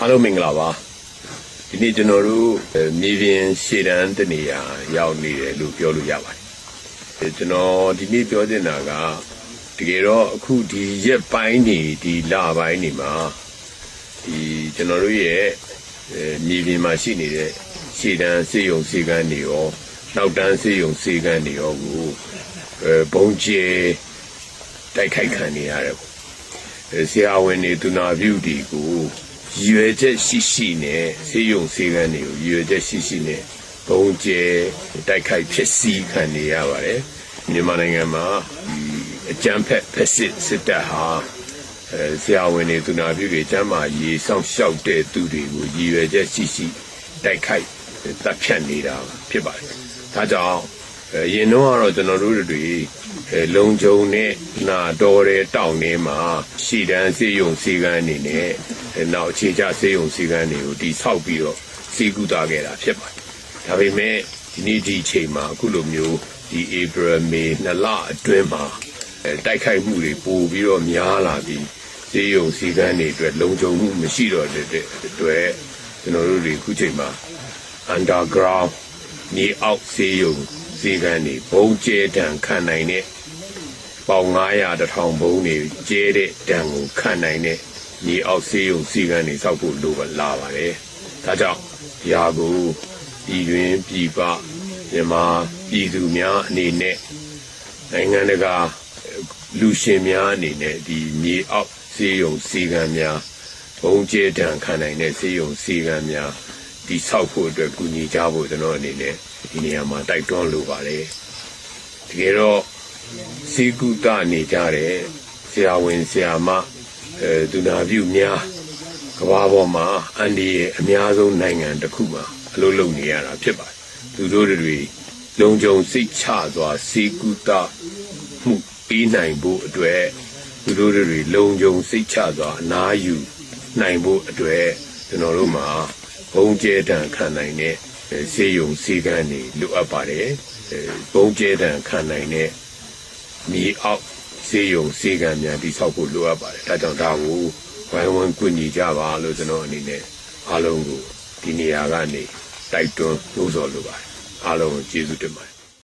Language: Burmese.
အားလုံးမင်္ဂလာပါဒီနေ့ကျွန်တော်တို့အဲမြေပြင်ရှေ့တန်းတနေရာရောက်နေတယ်လို့ပြောလို့ရပါတယ်အဲကျွန်တော်ဒီနေ့ပြောချင်တာကတကယ်တော့အခုဒီရက်ပိုင်းနေဒီလပိုင်းနေမှာဒီကျွန်တော်တို့ရဲ့အဲမြေပြင်မှာရှိနေတဲ့ရှေ့တန်းစေယုံစေကန်းတွေရောနောက်တန်းစေယုံစေကန်းတွေရောကိုအဲဘုံကျဲတိုက်ခိုက်ခံနေရတယ်ပေါ့အဲဆရာဝန်တွေသူနာပြုတွေကို ရည်ရွယ်ချက်ရှိရှိနဲ့ဆေးရုံဆေးကန်းတွေကိုရည်ရွယ်ချက်ရှိရှိနဲ့ဘုံကျဲတိုက်ခိုက်ဖြစ်စည်းခံနေရပါတယ်မြန်မာနိုင်ငံမှာဒီအကြမ်းဖက်ဖက်စစ်စစ်တပ်ဟာအဲဆရာဝန်တွေသူနာပြုတွေကျမ်းမာရေးစောင့်ရှောက်တဲ့သူတွေကိုရည်ရွယ်ချက်ရှိရှိတိုက်ခိုက်တပ်ဖြတ်နေတာဖြစ်ပါတယ်ဒါကြောင့် အဲရင်တော့ကတော့ကျွန်တော်တို့တွေအဲလုံခြုံတဲ့နာတော်တဲ့တောင်ထဲမှာရှီတန်းစေယုံစီကန်းအနေနဲ့အဲနောက်အခြေချစေယုံစီကန်းတွေကိုတိဆောက်ပြီးတော့စီကူတာခဲ့တာဖြစ်ပါတယ်။ဒါပေမဲ့ဒီနေ့ဒီအချိန်မှာအခုလိုမျိုးဒီ April May နှစ်လအတွင်းမှာအဲတိုက်ခိုက်မှုတွေပိုပြီးတော့များလာပြီးစေယုံစီကန်းတွေအတွက်လုံခြုံမှုမရှိတော့တဲ့အတွက်ကျွန်တော်တို့တွေအခုချိန်မှာ underground မြေအောက်စေယုံ စေကန်းတွေဘုံကျဲတံခံနိုင်တဲ့ပေါင်900တထောင်ဘုံတွေကျဲတဲ့တံကိုခံနိုင်တဲ့မြေအောက်စေယုံစေကန်းတွေစောက်ဖို့လိုပါလာပါတယ်။ဒါကြောင့်ဒီဟာကိုပြည်တွင်းပြည်ပမြန်မာပြည်သူများအနေနဲ့နိုင်ငံတကာလူရှင်များအနေနဲ့ဒီမြေအောက်စေယုံစေကန်းများဘုံကျဲတံခံနိုင်တဲ့စေယုံစေကန်းများ ဒီဆောက်ဖို့အတွက်ကူညီကြဖို့ကျွန်တော်အနေနဲ့ဒီနေရာမှာတိုက်တွန်းလိုပါတယ်တကယ်တော့စီကုတနေကြတဲ့ဆရာဝန်ဆရာမအဲဒုနာပြုများကမ္ဘာပေါ်မှာအန်ဒီရဲ့အများဆုံးနိုင်ငံတစ်ခုမှာအလုပ်လုပ်နေရတာဖြစ်ပါတယ်သူတို့တွေလုံခြုံစိတ်ချစွာစီကုတမှုပြီးနိုင်ဖို့အတွက်သူတို့တွေလုံခြုံစိတ်ချစွာအနားယူနိုင်ဖို့အတွက်ကျွန်တော်တို့မှာ ဘုံကျဲတံခံနိုင်တဲ့အဲစေယုံစေကန်းတွေလိုအပ်ပါတယ်အဲဘုံကျဲတံခံနိုင်တဲ့မြေအောက်စေယုံစေကန်းများတိဆောက်ဖို့လိုအပ်ပါတယ်ဒါကြောင့်ဒါကိုဝိုင်းဝန်းကူညီကြပါလို့ကျွန်တော်အနေနဲ့အားလုံးကိုဒီနေရာကနေတိုက်တွန်းနှိုးဆော်လိုပါတယ်အားလုံးကိုကျေးဇူးတင်ပါတယ်